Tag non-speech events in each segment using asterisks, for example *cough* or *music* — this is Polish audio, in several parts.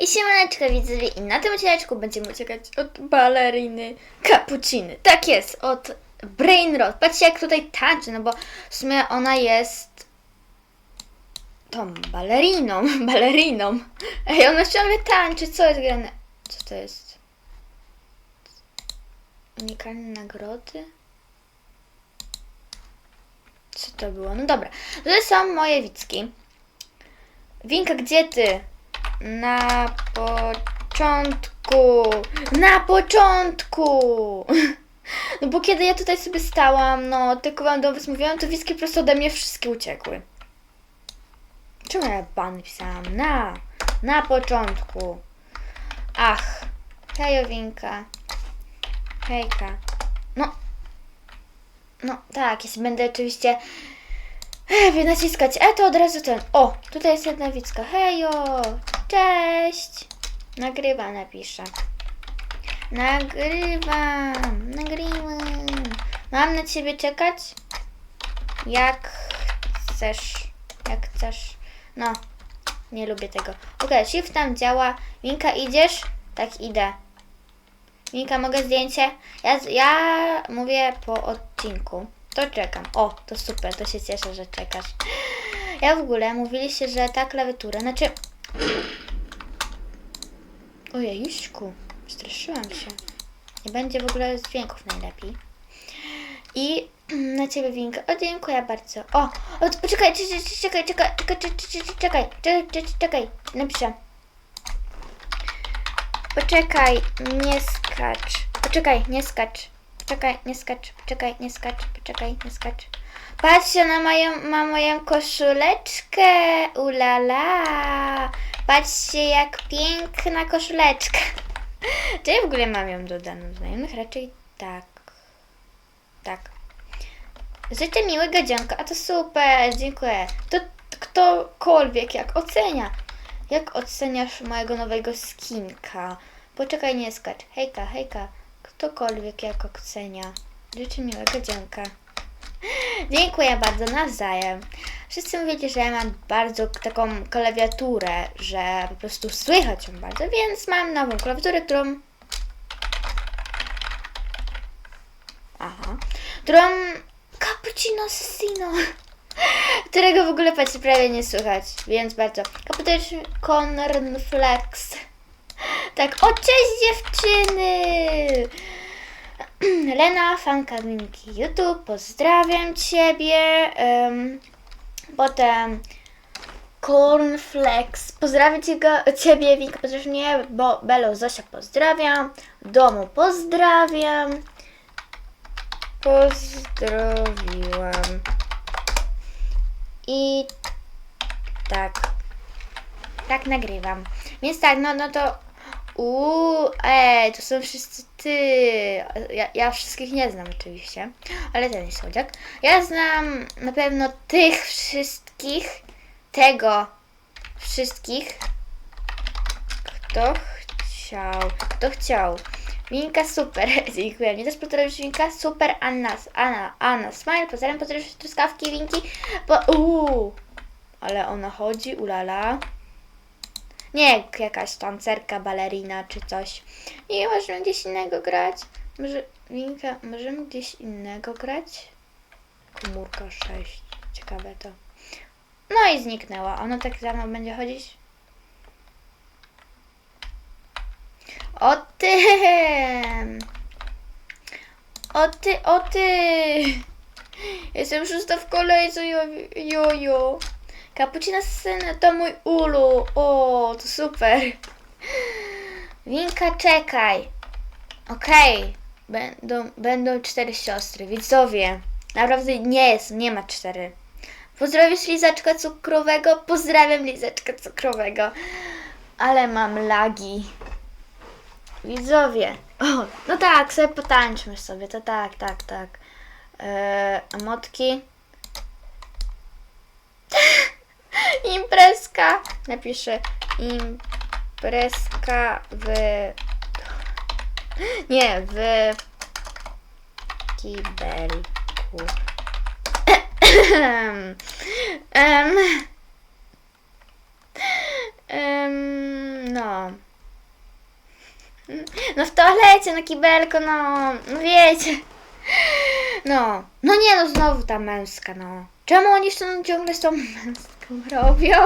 I siemaneczko widzowie i na tym odcineczku będziemy uciekać od baleriny Cappucciny. Tak jest, od Brainrot. Patrzcie jak tutaj tańczy, no bo w sumie ona jest tą baleriną, *laughs* baleriną. Ej, ona ciągle tańczy, co jest grane? Co to jest? Unikalne nagrody? Co to było? No dobra, to są moje wicki. Winka, gdzie ty? Na początku. Na początku. *laughs* No bo kiedy ja tutaj sobie stałam, no tylko wam do was mówiłam, to wiski po prostu ode mnie wszystkie uciekły. Czemu ja ban pisałam? Na, na początku. Ach, hejowinka. Hejka. No, no tak, jeśli będę oczywiście Ech, naciskać E, to od razu ten. O, tutaj jest jedna wicka. Hejo, cześć. Nagrywa, napiszę. Nagrywam, nagrywam. Mam na ciebie czekać? Jak chcesz, jak chcesz. No, nie lubię tego. Okej, shift tam działa. Winka, idziesz? Tak, idę. Winka, mogę zdjęcie? Ja, ja mówię po odcinku. To czekam. O, to super, to się cieszę, że czekasz. *gasps* Ja w ogóle mówiliście, że ta klawiatura, znaczy... Ojejuśku, straszyłam się. Nie będzie w ogóle dźwięków najlepiej. I na ciebie winkę. O, dziękuję bardzo. O, o poczekaj, czekaj, czekaj, czekaj, czekaj, czekaj, czekaj, czekaj, czekaj, czekaj, napiszę. Poczekaj, nie skacz. Poczekaj, nie skacz. Poczekaj, nie skacz. Poczekaj, nie skacz. Poczekaj, nie skacz. Patrzcie na moją, na moją koszuleczkę. Ulala. Patrzcie, jak piękna koszuleczka. *laughs* Czy ja w ogóle mam ją dodaną do znajomych? Raczej tak. Tak. Życzę miłego dzionka. A to super, dziękuję. To ktokolwiek jak ocenia. Jak oceniasz mojego nowego skinka? Poczekaj, nie skacz. Hejka, hejka. Ktokolwiek jak ocenia. Życzę miłego dzionka. Dziękuję bardzo, nawzajem. Wszyscy mówicie, że ja mam bardzo taką klawiaturę, że po prostu słychać ją bardzo, więc mam nową klawiaturę, którą... Aha. Którą... Cappuccino Assassino. *laughs* Którego w ogóle prawie nie słychać, więc bardzo. Cappuccino Cornflakes. Tak, o cześć dziewczyny! *clears throat* Lena, fanka Minki YouTube, pozdrawiam Ciebie. Em, potem Cornflakes, pozdrawiam go- Ciebie, Winka, pozdrawiam mnie, bo Belo, Zosia, pozdrawiam. Domu, pozdrawiam. Pozdrowiłam. I tak. Tak nagrywam. Więc tak, no, no to. Uuu, ej, to są wszyscy ty. Ja, ja wszystkich nie znam oczywiście, ale ten jest słodziak. Ja znam na pewno tych wszystkich, tego wszystkich, kto chciał, kto chciał. Minka super, *laughs* dziękuję. Mnie też pozdrawiam Minka super, Anna, Anna, Anna, smile, pozdrawiam, pozdrawiam truskawki, Winki, bo uuu, ale ona chodzi, ulala. Nie jakaś tancerka, balerina czy coś. Nie możemy gdzieś innego grać. Może, Winka, możemy gdzieś innego grać? Komórka 6. Ciekawe to. No i zniknęła. Ona tak za mną będzie chodzić? O tym! O ty, o ty! Jestem szósta w kolejce, jo- jojo. Kapucina syna to mój ulu. O, to super. Winka, czekaj. Okej. Będą, będą cztery siostry. Widzowie. Naprawdę nie jest, nie ma cztery. Pozdrowisz lizaczka cukrowego? Pozdrawiam lizaczka cukrowego. Ale mam lagi. Widzowie. O, no tak, sobie potańczmy sobie. To tak, tak, tak. Eee, emotki. Imprezka. Napiszę imprezka w. Nie, w kibelku. Em, Ym, no. No w toalecie, na kibelku, no, no wiecie. No, no nie no, znowu ta męska, no. Czemu oni jeszcze ciągle z tą męską robią?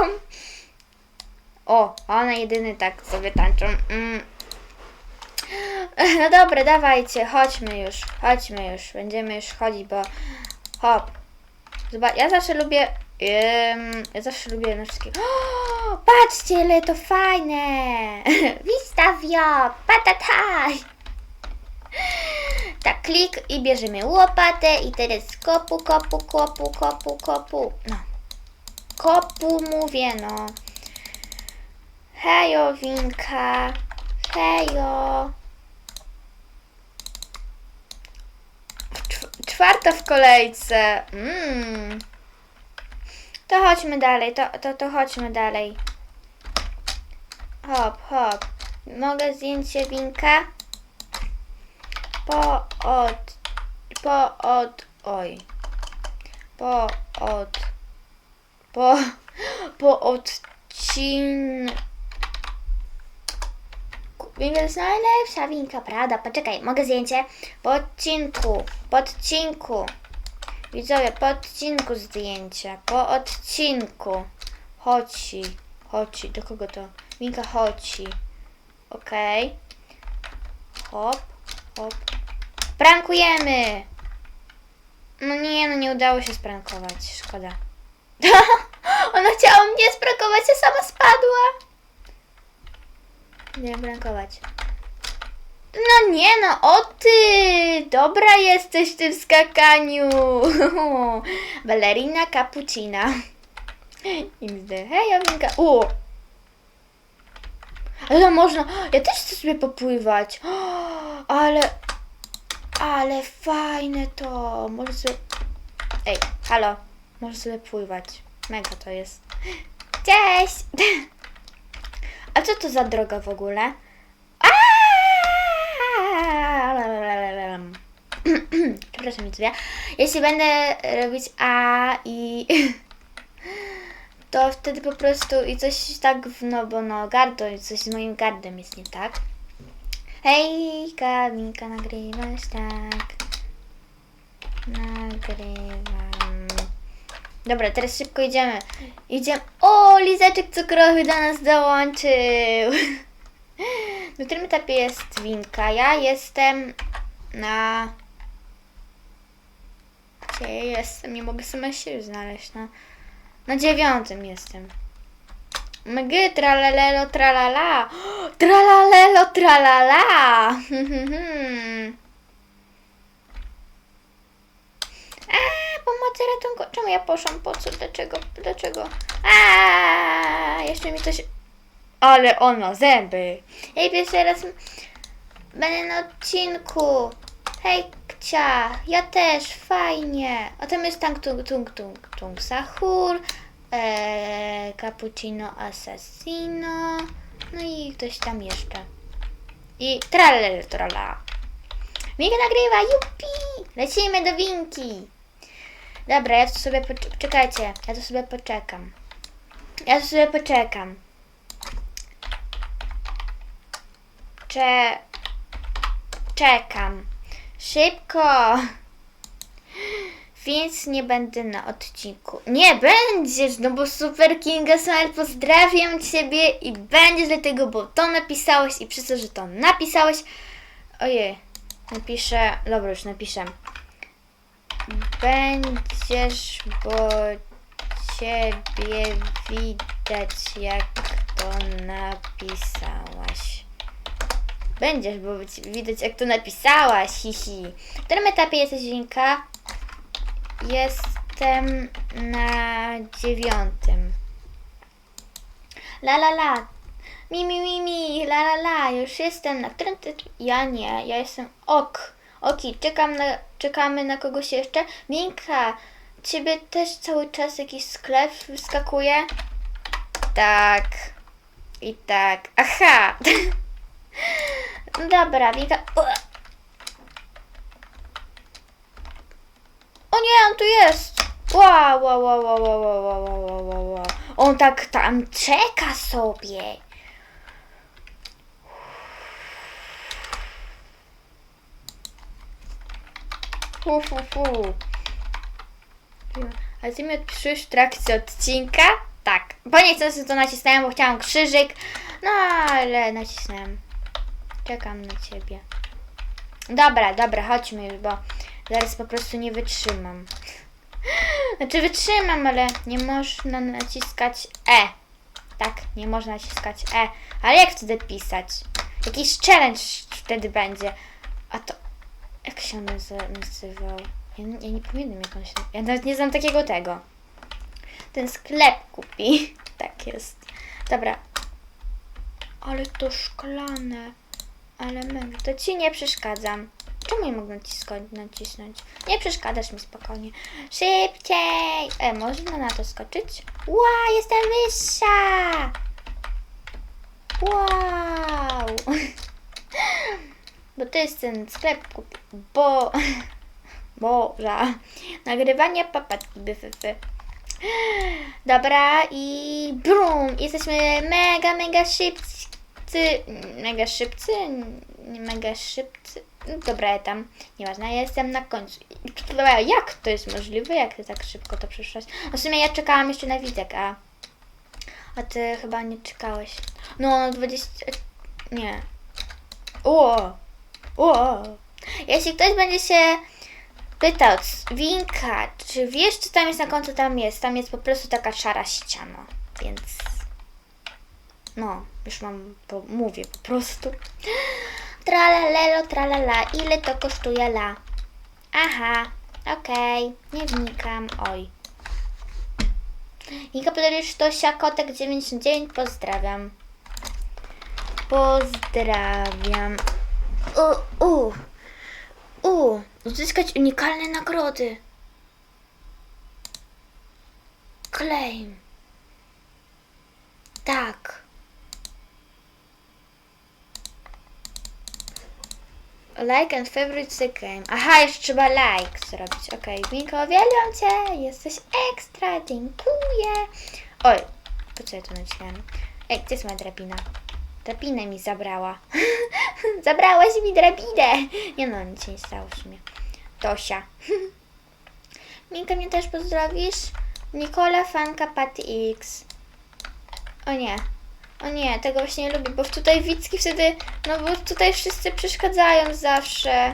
O, one jedyny tak sobie tańczą. Mm. No dobra, dawajcie, chodźmy już, chodźmy już. Będziemy już chodzić, bo hop. Zobacz, ja zawsze lubię, ym, ja zawsze lubię na wszystkie. O, patrzcie, ale to fajne. *laughs* Wistawio, patataj. Tak, klik i bierzemy łopatę i teraz kopu, kopu, kopu, kopu, kopu. No. Kopu mówię, no. Hejo, Winka. Hejo. Czw- czwarta w kolejce. Mm. To chodźmy dalej, to, to, to chodźmy dalej. Hop, hop. Mogę zdjęcie Winka? Po od, po od, oj. Po od, po, *laughs* po odcin... Winka to jest najlepsza winka, prawda? Poczekaj, mogę zdjęcie? Po odcinku, po odcinku. Widzowie, po odcinku zdjęcie, po odcinku. Chodzi, chodzi, do kogo to? Winka chodzi. Okej. Hop, hop. Prankujemy! No nie, no nie udało się sprankować, szkoda. *laughs* Ona chciała mnie sprankować, a sama spadła. Nie prankować. No nie no, o ty! Dobra jesteś w tym skakaniu! *laughs* Balerina cappuccina. *laughs* XD. Hej, Jowinka. U! Ale można... Ja też chcę sobie popływać. *gasps* Ale... Ale fajne to. Może sobie... Ej, halo. Może sobie pływać. Mega to jest. Cześć! *laughs* A co to za droga w ogóle? *clears throat* Przepraszam, widzowie. Jeśli będę robić A i... *laughs* To wtedy po prostu i coś tak w no, bo no, gardo, i coś z moim gardem jest nie tak. Hej, Kamilka, nagrywasz, tak. Nagrywam. Dobra, teraz szybko idziemy. Idziemy. O, lizeczek cukrowy do nas dołączył. *laughs* Na którym etapie jest winka? Ja jestem na... Gdzie jestem? Nie mogę sama się znaleźć. Na, na dziewiątym jestem. Mgy, tralalelo, tralala. *gasps* Tralalelo, tralala. *laughs* Pomocy ratunku. Czemu ja poszłam? Po co? Dlaczego? Dlaczego? A, jeszcze mi coś... Ale on ma zęby. Hej, pierwszy raz będę na odcinku. Hej, Kcia, ja też, fajnie. A tam jest tank tung tung tung tung sahur, e, cappuccino assassino, no i ktoś tam jeszcze. I tralel trala. Winka nagrywa, jupi! Lecimy do winki. Dobra, ja tu sobie poczekam. Czekajcie, ja tu sobie poczekam. Ja tu sobie poczekam. Cze... Czekam. Szybko! Więc nie będę na odcinku. Nie będziesz, no bo Super Kinga Smile pozdrawiam Ciebie i będziesz dlatego, bo to napisałeś i przez to, że to napisałeś... Ojej, napiszę... Dobra, już napiszę. Będziesz, bo Ciebie widać jak to napisałaś. Będziesz, bo widać jak to napisałaś, hihi. W którym etapie jesteś, Winka? Jestem na dziewiątym. La la la. Mi mi mi mi, la la la. Już jestem na którym. Ja nie, ja jestem ok. Oki, czekam na, czekamy na kogoś jeszcze. Winka, ciebie też cały czas jakiś sklep wyskakuje? Tak. I tak. Aha. *laughs* Dobra, Wika. O nie, on tu jest! Wow, wow, wow, wow, wow, wow, wow. On tak tam czeka sobie. Fu, fu, fu. A ty mi odpisujesz w trakcie odcinka? Tak. Bo nie chcę to nacisnąłem, bo chciałam krzyżyk. No, ale nacisnąłem. Czekam na ciebie. Dobra, dobra, chodźmy już, bo zaraz po prostu nie wytrzymam. Znaczy wytrzymam, ale nie można naciskać E. Tak, nie można naciskać E. Ale jak wtedy pisać? Jakiś challenge wtedy będzie. A to... Jak się on nazy- nazywał? Ja, ja nie pamiętam jak on się... Ja nawet nie znam takiego tego. Ten sklep kupi. *laughs* Tak jest. Dobra. Ale to szklane. Ale mega. To ci nie przeszkadzam. Czemu nie mogę naciskać, nacisnąć? Nie przeszkadzasz mi spokojnie. Szybciej! E, można na to skoczyć? Ła, jestem wyższa! Wow! *laughs* Bo to jest ten sklep kupi... Bo... *laughs* Boża. Nagrywanie papatki byfyfy. Dobra i brum! Jesteśmy mega, mega szybcy. Mega szybcy? Mega szybcy. No Dobra, ja tam. Nieważne, ja jestem na końcu. Jak to jest możliwe? Jak ty tak szybko to przeszłaś? No w sumie ja czekałam jeszcze na Witek, a... A ty chyba nie czekałeś. No, 20... Nie. O! O! Jeśli ktoś będzie się pytał, Winka, czy wiesz, co tam jest na końcu? Tam jest. Tam jest po prostu taka szara ściana. Więc. No, już mam, po, mówię po prostu. Tralalelo, tralala, ile to kosztuje la? Aha, okej, nie wnikam, oj. Nika podajesz Tosia Kotek 99, pozdrawiam. Pozdrawiam. U, u, u, uzyskać unikalne nagrody. Claim. Tak. Like and favorite the game. Aha, jeszcze trzeba like zrobić. Okej, Winko, uwielbiam Cię. Jesteś ekstra. Dziękuję. Oj, po co ja to nacisnąłem? Ej, gdzie jest moja drabina? Drabinę mi zabrała. *laughs* Zabrałaś mi drabinę. Nie no, nic się nie stało w sumie. Tosia. *laughs* Minka mnie też pozdrowisz? Nikola, fanka, Patty X. O nie. O nie, tego właśnie nie lubię, bo tutaj Wicki wtedy, no bo tutaj wszyscy przeszkadzają zawsze.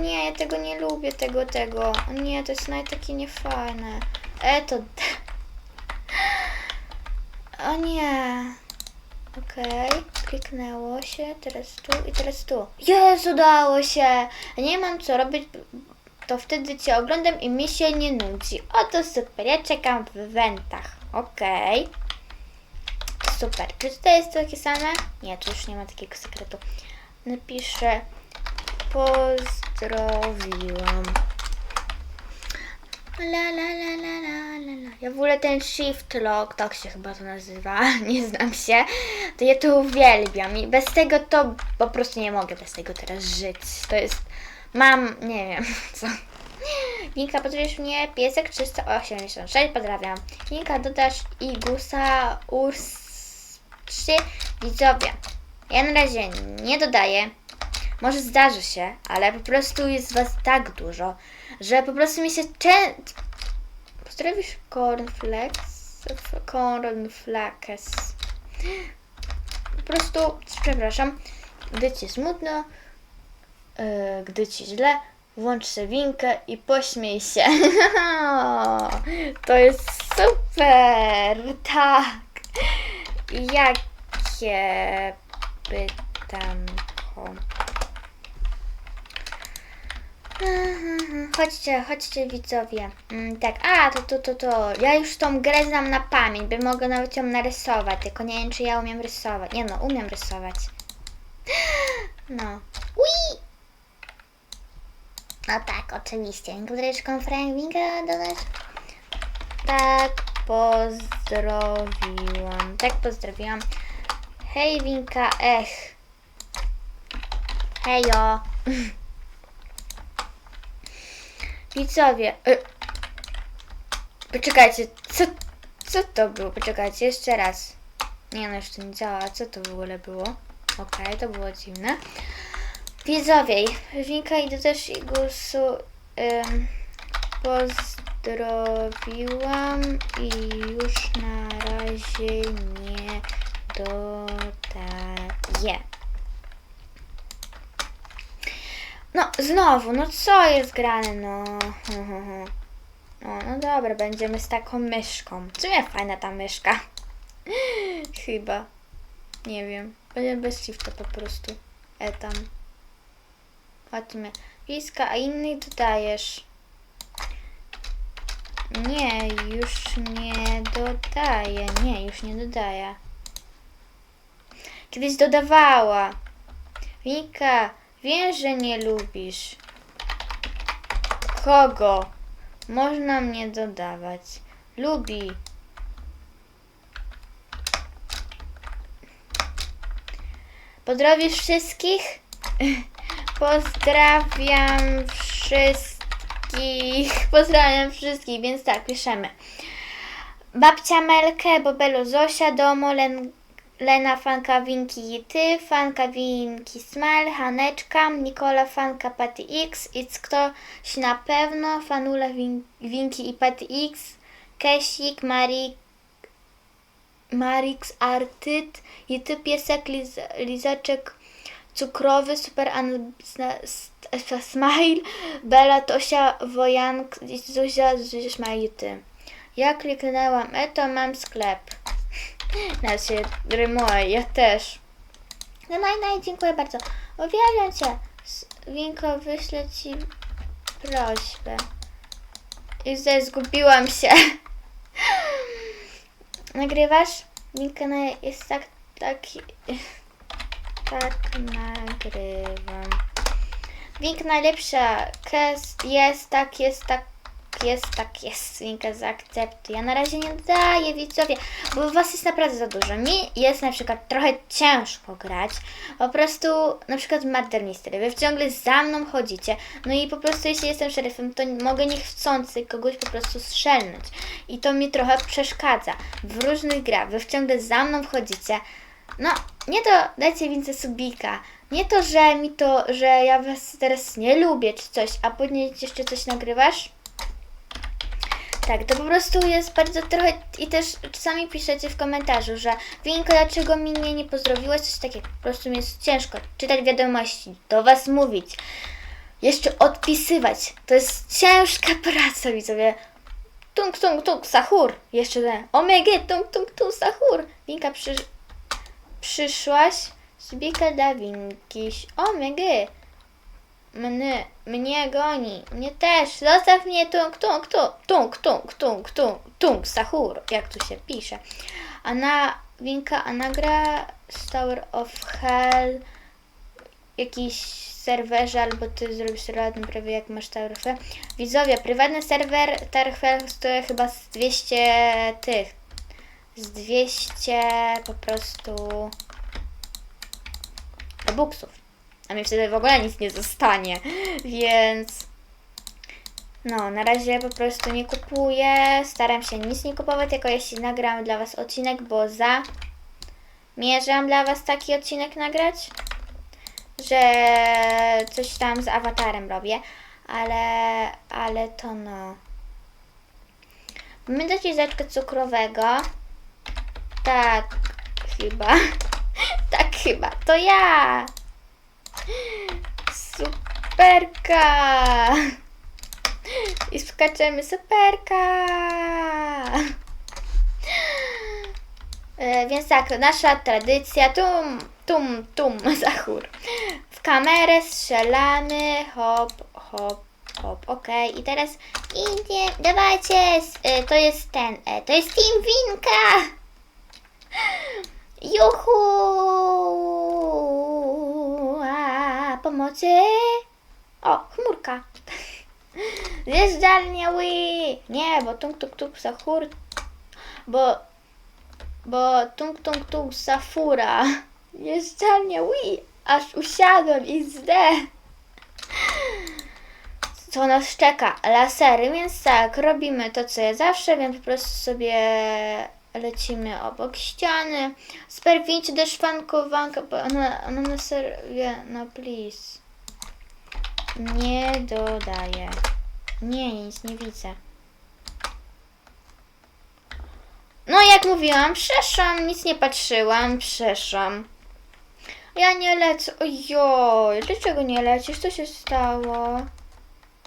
Nie, ja tego nie lubię, tego, tego. O nie, to jest nawet takie niefajne. E, to... *laughs* O nie. Okej, kliknęło się, teraz tu i teraz tu. Jezu, udało się! Nie mam co robić, to wtedy Cię oglądam i mi się nie nudzi. Oto super, ja czekam w wentach. Okej. Super. Czy tutaj jest takie same? Nie, tu już nie ma takiego sekretu. Napiszę pozdrowiłam. La la la la la la. Ja w ogóle ten shift lock, tak się chyba to nazywa, *laughs* nie znam się, to ja to uwielbiam i bez tego to po prostu nie mogę bez tego teraz żyć. To jest, mam, nie wiem *laughs* co. Linka, pozdrowisz mnie, piesek 386, pozdrawiam. Linka, dodasz Igusa Urs 3, widzowie. Ja na razie nie dodaję. Może zdarzy się, ale po prostu jest was tak dużo, że po prostu mi się czę... Pozdrowisz cornflakes? Cornflakes. Po prostu, przepraszam, gdy ci smutno, yy, gdy ci źle, włącz sobie winkę i pośmiej się. *laughs* To jest super! Tak! Jakie pytanko? Chodźcie, chodźcie widzowie. Mm, tak, a to, to, to, to. Ja już tą grę znam na pamięć, by mogę nawet ją narysować, tylko nie wiem, czy ja umiem rysować. Nie no, umiem rysować. *gasps* No. Ui! No tak, oczywiście. Kodryczką Frankwinka dodasz? Tak, pozdrowiłam. Tak, pozdrowiłam. Hej, Winka, ech. Hejo. *laughs* Widzowie. Y Poczekajcie, co, Co to było? Poczekajcie, jeszcze raz. Nie no, już to nie działa. Co to w ogóle było? Okej, to było dziwne. Widzowie, Winka i też i Gusu ym, pozdrowiłam i już na razie nie dodaję. No, znowu, no co jest grane, no. *laughs* No, no dobra, będziemy z taką myszką. W sumie fajna ta myszka. *laughs* Chyba. Nie wiem. Będę bez shifta po prostu. E tam. Chodźmy. Wiska, a innych dodajesz. Nie, już nie dodaję. Nie, już nie dodaję. Kiedyś dodawała. Wika, wiem, że nie lubisz. Kogo? Można mnie dodawać. Lubi. Pozdrowisz wszystkich? *laughs* Pozdrawiam wszystkich. *laughs* Pozdrawiam wszystkich, więc tak, piszemy. Babcia Melkę, Bobelu Zosia, Domo, Len, Lena Fanka Winki Ty, Fanka Winki Smile, Haneczka, Nikola Fanka Patty X, It's ktoś na pewno, Fanula Win, Winki i Patty X, Kesik, Marik, Marix Artyt, i Ty Piesek, Liz, Lizaczek Cukrowy, Super An, Sna- S- S- Smile, Bela, Tosia, Wojank, Zuzia, Zuzia, i Ty. Ja kliknęłam E, to mam sklep. *laughs* Znaczy, rymuje, ja też. No naj, naj, dziękuję bardzo. Uwielbiam Cię. Winko, wyślę Ci prośbę. I tutaj zgubiłam się. *laughs* Nagrywasz? Winko, no jest tak, taki... *laughs* Tak nagrywam. Wink najlepsza. Kes jest, tak jest, tak jest, tak jest. Winka zaakceptuj. Ja na razie nie daję widzowie, bo was jest naprawdę za dużo. Mi jest na przykład trochę ciężko grać. Po prostu, na przykład Murder Mystery. Wy ciągle za mną chodzicie. No i po prostu jeśli jestem szeryfem, to mogę niechcący kogoś po prostu strzelnąć. I to mi trochę przeszkadza. W różnych grach. Wy ciągle za mną wchodzicie. No, nie to dajcie więcej subika. Nie to, że mi to, że ja was teraz nie lubię czy coś, a później jeszcze coś nagrywasz. Tak, to po prostu jest bardzo trochę i też czasami piszecie w komentarzu, że Winko, dlaczego mnie nie pozdrowiłaś, coś takiego. Po prostu mi jest ciężko czytać wiadomości, do was mówić, jeszcze odpisywać. To jest ciężka praca, widzowie. Tung, tung, tung, sahur. Jeszcze ten. Omega, tung, tung, tung, sahur. Winka przy... przyszłaś. Zbika da winkiś. Omega. Mnie, mnie goni. Mnie też. Zostaw mnie tung, tung, tung, tung, tung, tung, tung, tung, sahur. Jak tu się pisze. A na Winka, a nagra Tower of Hell jakiś serwerze, albo ty zrobisz prywatny prawie jak masz Tower of Hell. Widzowie, prywatny serwer Tower of Hell chyba z 200 tych. Z 200 po prostu buksów. A mi wtedy w ogóle nic nie zostanie. Więc no, na razie po prostu nie kupuję. Staram się nic nie kupować, tylko jeśli nagram dla Was odcinek, bo za mierzam dla Was taki odcinek nagrać, że coś tam z awatarem robię, ale, ale to no. Mamy jedzeczkę cukrowego. Tak, chyba. *laughs* tak, chyba. To ja. Superka! I skaczemy superka! E, więc tak, nasza tradycja, tum, tum, tum, *laughs* zachór. W kamerę strzelamy, hop, hop, hop, okej. I teraz idzie, dawajcie, e, to jest ten, e, to jest Team Winka! Juhu! A, pomocy! O, chmurka. *laughs* Zjeżdżalnia Wii! Nie, bo tung tung tung sahur. Bo, bo tung tung tung safura. *laughs* Zjeżdżalnia Wii! Aż usiadłem i zde. co nas czeka? Lasery, więc tak, robimy to, co ja zawsze, więc po prostu sobie lecimy obok ściany. Sperwincie do szwankowanka, bo ona, ona na serio, no please. Nie dodaję. Nie, nic nie widzę. No jak mówiłam, przeszłam, nic nie patrzyłam, przeszłam. Ja nie lecę. Ojoj, dlaczego nie lecisz? Co się stało?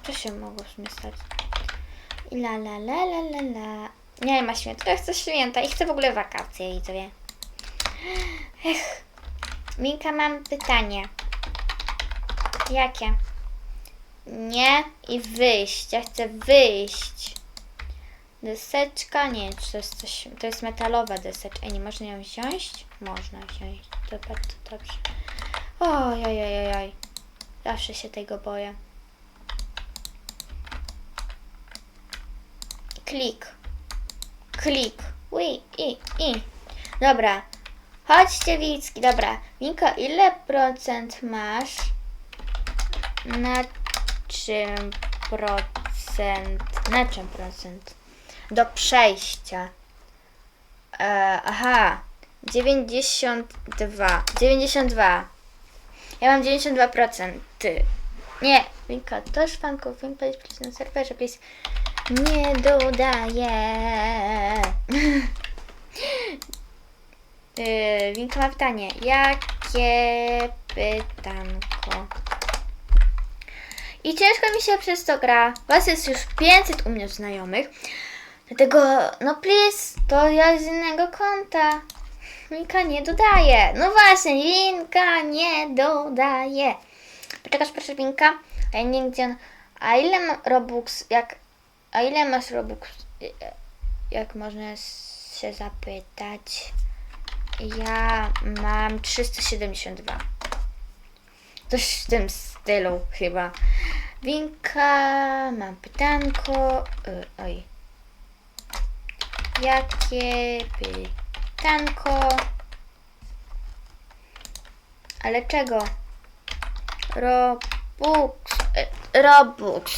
Co się mogło sumie stać? La la la la la la. Nie ma święta, ja chcę święta i chcę w ogóle wakacje i to wie. Ech. Minka, mam pytanie. Jakie? Nie i wyjść. Ja chcę wyjść. Deseczka, nie, czy to jest coś, to jest metalowa deseczka. Ej, nie można ją wziąć? Można wziąć. To bardzo dobrze. Oj, oj, oj, oj, oj. Zawsze się tego boję. Klik. Klik. Ui, i, i. Dobra. Chodźcie, Wicki. Dobra. Winko, ile procent masz? Na czym procent? Na czym procent? Do przejścia. E, aha. 92. 92. Ja mam 92%. Ty. Nie. Winka, to. Winka jest please na serwerze, please. Nie dodaję. *laughs* yy, ma pytanie. Jakie pytanko? I ciężko mi się przez to gra. Was jest już 500 u mnie znajomych. Dlatego, no please, to ja z innego konta. Winka nie dodaje. No właśnie, Winka nie dodaje. Poczekasz proszę Winka? A ja nie wiem, gdzie on... A ile ma Robux, jak... A ile masz Robux? Jak można się zapytać? Ja mam 372. Coś w tym stylu chyba. Winka, mam pytanko. y, Oj. Jakie pytanko? Ale czego? Robux. y, Robux.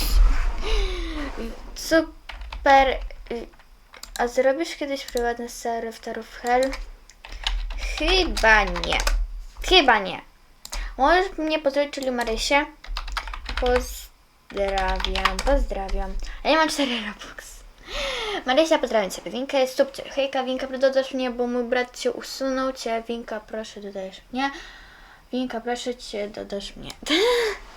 Super. A zrobisz kiedyś prywatny serwer w Tarów Hell? Chyba nie. Chyba nie. Możesz mnie pozdrowić, czyli Marysię? Pozdrawiam, pozdrawiam. A ja mam 4 Robux. Marysia, pozdrawiam Cię. Winka jest subcie. Hejka, Winka, dodasz mnie, bo mój brat Cię usunął. Cię, Winka, proszę, dodajesz mnie. Winka, proszę Cię, dodasz mnie. *laughs*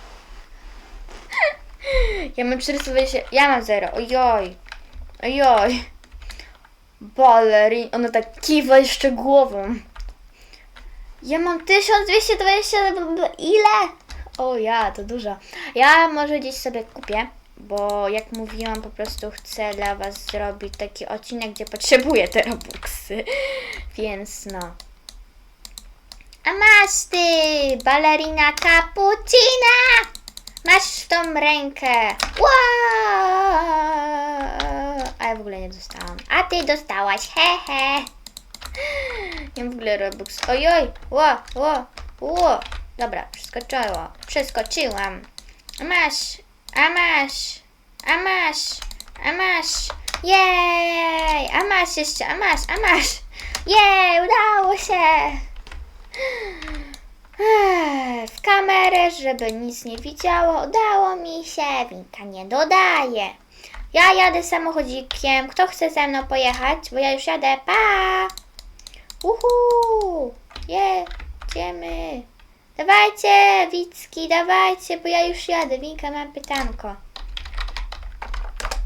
ja mam 420, ja mam 0. Ojoj. Ojoj. Balerin, ona tak kiwa jeszcze głową. Ja mam 1220, ile? O ja, to dużo. Ja może gdzieś sobie kupię, bo jak mówiłam, po prostu chcę dla Was zrobić taki odcinek, gdzie potrzebuję te robuxy. *laughs* Więc no. A masz ty, balerina cappuccina! Masz tą rękę. Wow! A ja w ogóle nie dostałam. A ty dostałaś, hehe. Nie w ogóle Robux. Ojoj, ło, ło, ło. Dobra, przeskoczyło. Przeskoczyłam. A masz, a masz, a masz, a masz. Jej, a masz jeszcze, a masz, a masz. Jej, udało się. Ech, W kamerę, żeby nic nie widziało, udało mi się. Winka nie dodaje. Ja jadę samochodzikiem. Kto chce ze mną pojechać? Bo ja już jadę. Pa! Uhu! Jedziemy! Dawajcie, Wicki, dawajcie, bo ja już jadę. Winka, mam pytanko.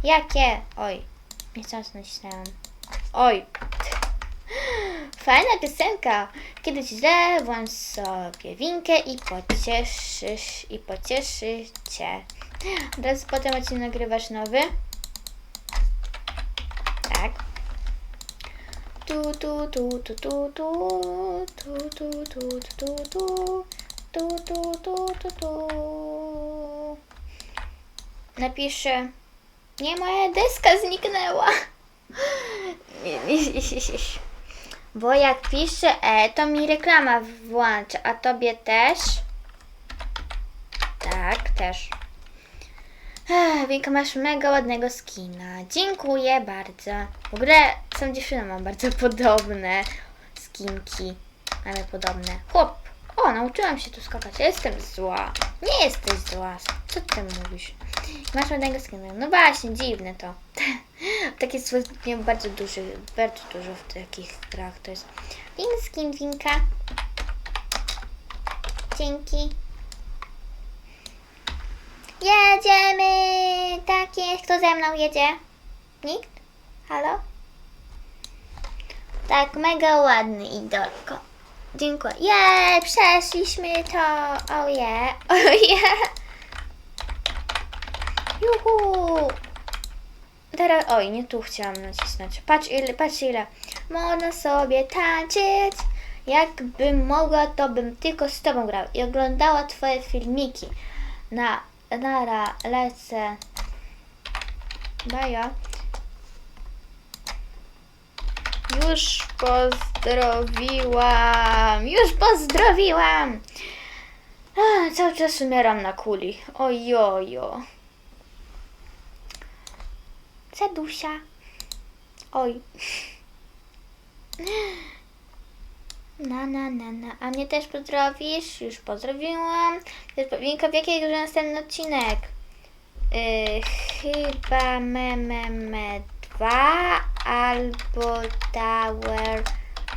Jakie? Oj, niechcący nacisnęłam. Oj. Fajna piosenka. Kiedy ci źle, włącz sobie winkę i pocieszysz, i pocieszy cię. Od razu potem odcinek nagrywasz nowy. Tak. Tu, tu, tu, tu, tu, tu, tu, tu, tu, tu, tu, tu, tu, tu, tu, tu. Napiszę. Nie, moja deska zniknęła. Bo jak piszę E, to mi reklama włącza, a tobie też? Tak, też. Ech, Winka, masz mega ładnego skina. Dziękuję bardzo. W ogóle są dziewczyny, mam bardzo podobne skinki. Mamy podobne. Chłop. O, nauczyłam się tu skakać. Ja jestem zła. Nie jesteś zła. Co ty mówisz? Masz ładnego skina. No właśnie, dziwne to. *laughs* Takie słowo nie bardzo duży, bardzo dużo w takich grach to jest. Pink skin, Winka. Dzięki. Jedziemy! Tak jest. Kto ze mną jedzie? Nikt? Halo? Tak, mega ładny idolko. Dziękuję. Jej, przeszliśmy to. Oje, *laughs* oje. Juhu. Teraz, oj, nie tu chciałam nacisnąć. Patrz ile, patrz ile. Można sobie tańczyć. Jakbym mogła, to bym tylko z tobą grała i oglądała twoje filmiki. Na, nara, lecę. Baja. Już pozdrowiłam. Już pozdrowiłam. Cały czas umieram na kuli. Ojojo. Cedusia. Oj. Na, na, na, na. A mnie też pozdrowisz? Już pozdrowiłam. Winka, w jakiej grze następny odcinek? Yy, chyba Meme me 2 albo Tower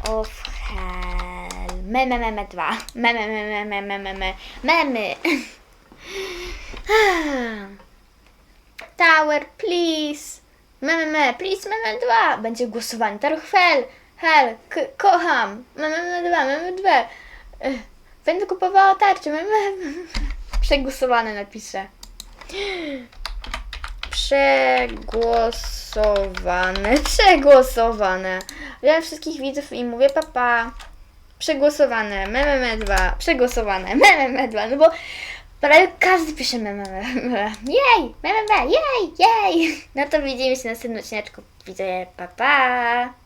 of Hell. Meme meme 2. Meme meme meme meme memy. Tower, please. Meme me, please meme 2. Będzie głosowanie. Tower Hell. Hell, kocham. Meme meme 2, meme 2. Ech, Będę kupowała tarczę. Meme. Przegłosowane napiszę. Przegłosowane, *laughs* przegłosowane. Wiem wszystkich widzów i mówię papa. Przegłosowane, meme 2, przegłosowane, meme 2, no bo prawie każdy pisze meme, jej, meme, jej, jej. *laughs* No to widzimy się na następnym odcineczku. Widzę, papa.